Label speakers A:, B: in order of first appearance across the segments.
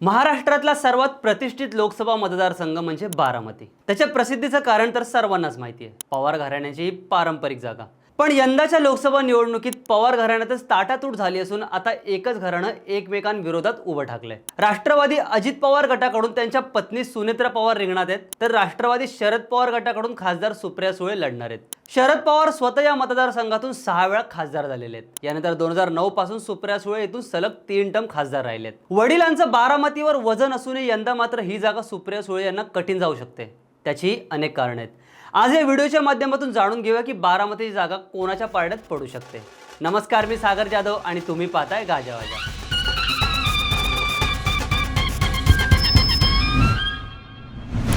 A: महाराष्ट्रातला सर्वात प्रतिष्ठित लोकसभा मतदारसंघ म्हणजे बारामती. त्याच्या प्रसिद्धीचं कारण तर सर्वांनाच माहिती आहे. पवार घराण्याची ही पारंपरिक जागा. पण यंदाच्या लोकसभा निवडणुकीत पवार घराण्यातच ताटातूट झाली असून आता एकच घराणं एकमेकांविरोधात उभं ठाकलंय. राष्ट्रवादी अजित पवार गटाकडून त्यांच्या पत्नी सुनेत्रा पवार रिंगणात आहेत तर राष्ट्रवादी शरद पवार गटाकडून खासदार सुप्रिया सुळे लढणार आहेत. शरद पवार स्वतः या मतदारसंघातून सहा वेळा खासदार झालेले आहेत. यानंतर दोन हजार नऊ पासून सुप्रिया सुळे येथून सलग तीन टर्म खासदार राहिलेत वडिलांचं बारामतीवर वजन असूनही यंदा मात्र ही जागा सुप्रिया सुळे यांना कठीण जाऊ शकते. त्याची अनेक कारणं आहेत. आज या व्हिडिओच्या माध्यमातून जाणून घेऊया की बारामतीची जागा कोणाच्या पारड्यात पडू शकते. नमस्कार मी सागर जाधव आणि तुम्ही पाहताय गाजावाजा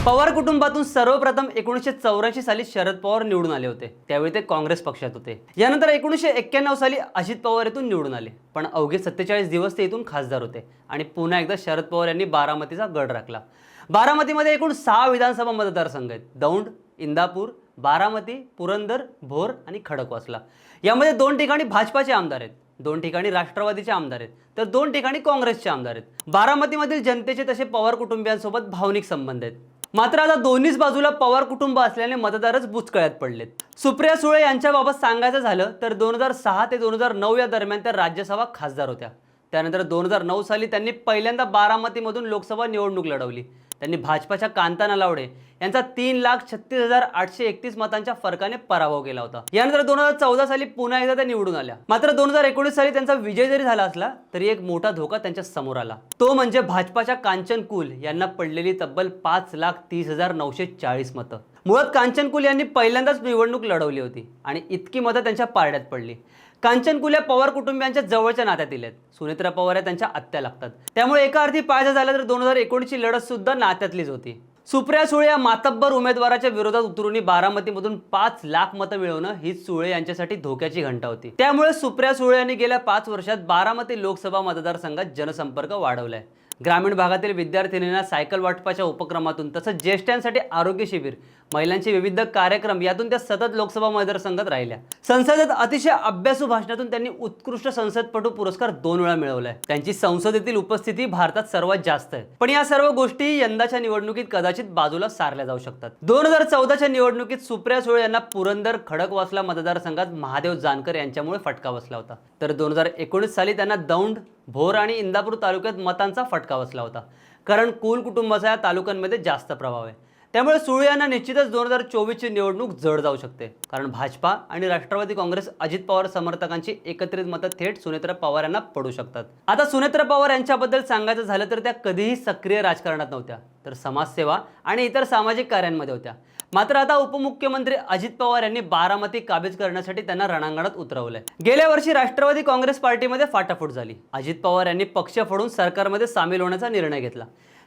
A: पवार कुटुंबातून सर्वप्रथम एकोणीसशे चौऱ्याऐंशी साली शरद पवार निवडून आले होते. त्यावेळी ते काँग्रेस पक्षात होते. यानंतर एकोणीसशे एक्क्याण्णव साली अजित पवार येथून निवडून आले. पण अवघे सत्तेचाळीस दिवस ते इथून खासदार होते आणि पुन्हा एकदा शरद पवार यांनी बारामतीचा गड राखला. बारामतीमध्ये एकूण सहा विधानसभा मतदारसंघ आहेत. दौंड इंदापूर बारामती पुरंदर भोर आणि खडकवासला. यामध्ये दोन ठिकाणी भाजपाचे आमदार आहेत दोन ठिकाणी राष्ट्रवादीचे आमदार आहेत तर दोन ठिकाणी काँग्रेसचे आमदार आहेत. बारामतीमधील जनतेचे तसे पवार कुटुंबियांसोबत भावनिक संबंध आहेत. मात्र आता दोन्हीच बाजूला पवार कुटुंब असल्याने मतदारच बुचकळ्यात पडलेत. सुप्रिया सुळे यांच्याबाबत सांगायचं झालं तर दोन हजार सहा ते दोन हजार नऊ या दरम्यान त्या राज्यसभा खासदार होत्या. त्यानंतर दोन हजार नऊ साली त्यांनी पहिल्यांदा बारामतीमधून लोकसभा निवडणूक लढवली. त्यांनी भाजपाच्या कांता नलावडे यांचा तीन लाख छत्तीस हजार आठशे एकतीस मतांच्या फरकाने पराभव केला होता. यानंतर दोन हजार चौदा साली पुन्हा एकदा त्या निवडून आल्या. मात्र दोन हजार एकोणीस साली त्यांचा विजय जरी झाला असला तरी एक मोठा धोका त्यांच्यासमोर आला. तो म्हणजे भाजपाच्या कांचन कुल यांना पडलेली तब्बल पाच लाख तीस हजार नऊशे चाळीस मतं. मुळात कांचनकुल यांनी पहिल्यांदाच निवडणूक लढवली होती आणि इतकी मतं त्यांच्या पारड्यात पडली. कांचनकुल्या या पवार कुटुंबियांच्या जवळच्या नात्यातील आहेत सुनेत्रा पवार या त्यांच्या आत्या लागतात. त्यामुळे एका अर्थी पाहायचं झालं तर दोन हजार एकोणीसची लढत सुद्धा नात्यातलीच होती. सुप्रिया सुळे या मातब्बर उमेदवाराच्या विरोधात उतरून बारामतीमधून पाच लाख मतं मिळवणं ही सुळे यांच्यासाठी धोक्याची घंटा होती. त्यामुळे सुप्रिया सुळे यांनी गेल्या पाच वर्षात बारामती लोकसभा मतदारसंघात जनसंपर्क वाढवलाय. ग्रामीण भागातील विद्यार्थिनींना सायकल वाटपाच्या उपक्रमातून तसंच ज्येष्ठांसाठी आरोग्य शिबिर महिलांचे विविध कार्यक्रम यातून त्या सतत लोकसभा मतदारसंघात राहिल्या. संसदेत अतिशय अभ्यासू भाषणातून त्यांनी उत्कृष्ट संसदपटू पुरस्कार दोन वेळा मिळवलाय. त्यांची संसदेतील उपस्थिती भारतात सर्वात जास्त आहे. पण या सर्व गोष्टी यंदाच्या निवडणुकीत कदाचित बाजूला सारल्या जाऊ शकतात. दोन हजार चौदाच्या निवडणुकीत सुप्रिया सुळे यांना पुरंदर खडकवासला मतदारसंघात महादेव जानकर यांच्यामुळे फटका बसला होता. तर दोन हजार एकोणीस साली त्यांना दौंड भोर आणि इंदापूर तालुक्यात मतांचा फटका बसला होता. कारण कुल कुटुंबाचा या तालुक्यांमध्ये जास्त प्रभाव आहे. त्यामुळे सुळे यांना निश्चितच दोन हजार चोवीसची निवडणूक जड जाऊ शकते. कारण भाजपा आणि राष्ट्रवादी काँग्रेस अजित पवार समर्थकांची एकत्रित मतं थेट सुनेत्रा पवार यांना पडू शकतात. आता सुनेत्रा पवार यांच्याबद्दल सांगायचं झालं तर त्या कधीही सक्रिय राजकारणात नव्हत्या तर समाजसेवा आणि इतर सामाजिक कार्यांमध्ये होत्या. मात्र आता उपमुख्यमंत्री अजित पवार यांनी बारामती काबीज करण्यासाठी त्यांना रणांगणात उतरवलंय. गेल्या वर्षी राष्ट्रवादी काँग्रेस पार्टीमध्ये फाटाफूट झाली. अजित पवार यांनी पक्ष फोडून सरकारमध्ये सामील होण्याचा निर्णय घेतला.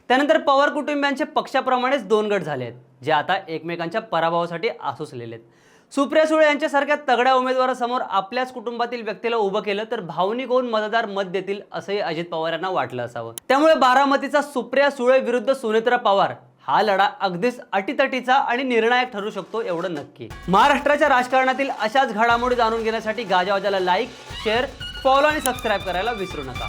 A: त्यानंतर पवार कुटुंबियांचे पक्षाप्रमाणेच दोन गट झाले आहेत जे आता एकमेकांच्या पराभवासाठी आसुसलेले आहेत सुप्रिया सुळे यांच्यासारख्या तगड्या उमेदवारासमोर आपल्याच कुटुंबातील व्यक्तीला उभं केलं तर भावनिक होऊन मतदार मत देतील असंही अजित पवार यांना वाटलं असावं. त्यामुळे बारामतीचा सुप्रिया सुळे विरुद्ध सुनेत्रा पवार हा लढा अगदीच अटीतटीचा आणि निर्णायक ठरू शकतो एवढं नक्की. महाराष्ट्राच्या राजकारणातील अशाच घडामोडी जाणून घेण्यासाठी गाजावाजाला लाईक शेअर फॉलो आणि सबस्क्राईब करायला विसरू नका.